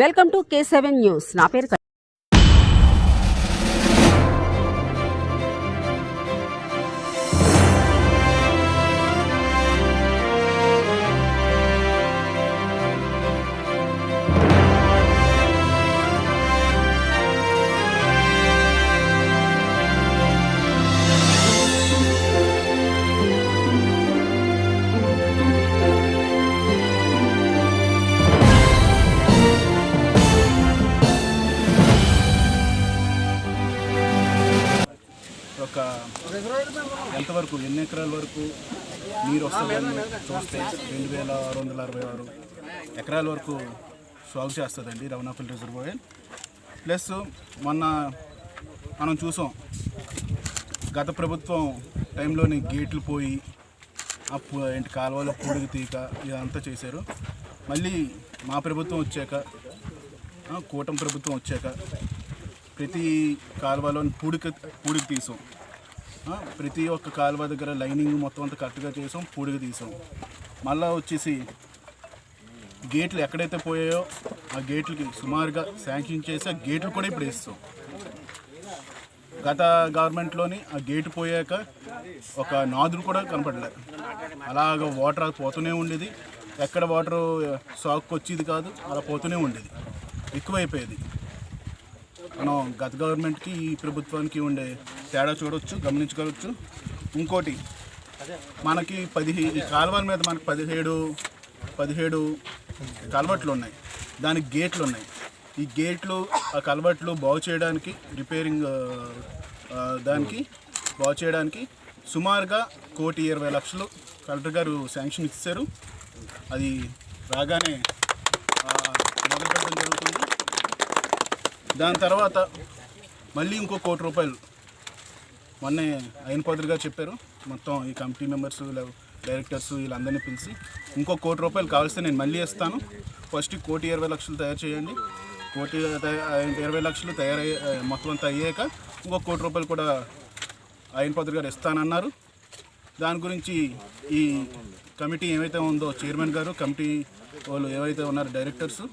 welcome to K seven news నా పేరు ఒక ఎంతవరకు ఎన్ని ఎకరాల వరకు నీరు వస్తుందని చూస్తే రెండు వేల ఆరు వందల అరవై ఆరు ఎకరాల వరకు సాగు చేస్తుందండి రవణాపల్లి రిజర్వాయర్. ప్లస్ మొన్న మనం చూసాం గత ప్రభుత్వం టైంలోని గేట్లు పోయి ఆ ఏంటి కాలువలో పూడికి తీక ఇదంతా చేశారు. మళ్ళీ మా ప్రభుత్వం వచ్చాక కూటమి ప్రభుత్వం వచ్చాక ప్రతి కాలువలోని పూడిక పూడికి తీసాం. ప్రతి ఒక్క కాలువ దగ్గర లైనింగ్ మొత్తం అంతా కరెక్ట్గా చేసాం పూడిగా తీసాం. మళ్ళా వచ్చేసి గేట్లు ఎక్కడైతే పోయాయో ఆ గేట్లకి సుమారుగా శాంక్షన్ చేసి ఆ గేట్లు కూడా ఇప్పుడు వేస్తాం. గత గవర్నమెంట్లోని ఆ గేటు పోయాక ఒక నాదులు కూడా కనపడలేదు అలాగ వాటర్ పోతూనే ఉండేది. ఎక్కడ వాటర్ సాగుకు వచ్చేది కాదు అలా పోతూనే ఉండేది. ఎక్కువైపోయేది. మనం గత గవర్నమెంట్కి ఈ ప్రభుత్వానికి ఉండే తేడా చూడవచ్చు గమనించుకోవచ్చు. ఇంకోటి మనకి పదిహే ఈ కాలువల మీద మనకి పదిహేడు పదిహేడు కలవట్లు ఉన్నాయి. దానికి గేట్లు ఉన్నాయి. ఈ గేట్లు ఆ కలవట్లు బాగు చేయడానికి రిపేరింగ్ దానికి బాగు చేయడానికి సుమారుగా కోటి ఇరవై లక్షలు కలెక్టర్ గారు శాంక్షన్ ఇచ్చారు. అది రాగానే మొదలు పెట్టడం జరుగుతుంది. దాని తర్వాత మళ్ళీ ఇంకో కోటి రూపాయలు. మొన్నే అయిన పదులుగా చెప్పారు మొత్తం ఈ కమిటీ మెంబర్స్ డైరెక్టర్స్ వీళ్ళందరినీ పిలిచి ఇంకో కోటి రూపాయలు కావాల్సి నేను మళ్ళీ ఇస్తాను. ఫస్ట్ కోటి ఇరవై లక్షలు తయారు చేయండి. కోటి ఇరవై లక్షలు తయారయ్యే మొత్తం అంతా అయ్యాక ఇంకో కోటి రూపాయలు కూడా ఆయన పదులు గారు ఇస్తానన్నారు. దాని గురించి ఈ కమిటీ ఏమైతే ఉందో చైర్మన్ గారు కమిటీ వాళ్ళు ఏవైతే ఉన్నారో డైరెక్టర్స్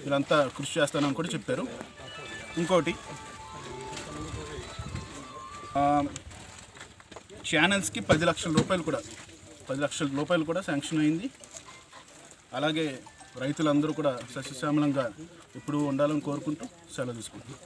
వీళ్ళంతా కృషి చేస్తానని కూడా చెప్పారు. ఇంకోటి. ఛానల్స్కి పది లక్షల రూపాయలు కూడా పది లక్షల రూపాయలు కూడా శాంక్షన్ అయింది. అలాగే రైతులందరూ కూడా సస్యశ్యామలంగా ఎప్పుడూ ఉండాలని కోరుకుంటూ సెలవు తీసుకుంటున్నాం.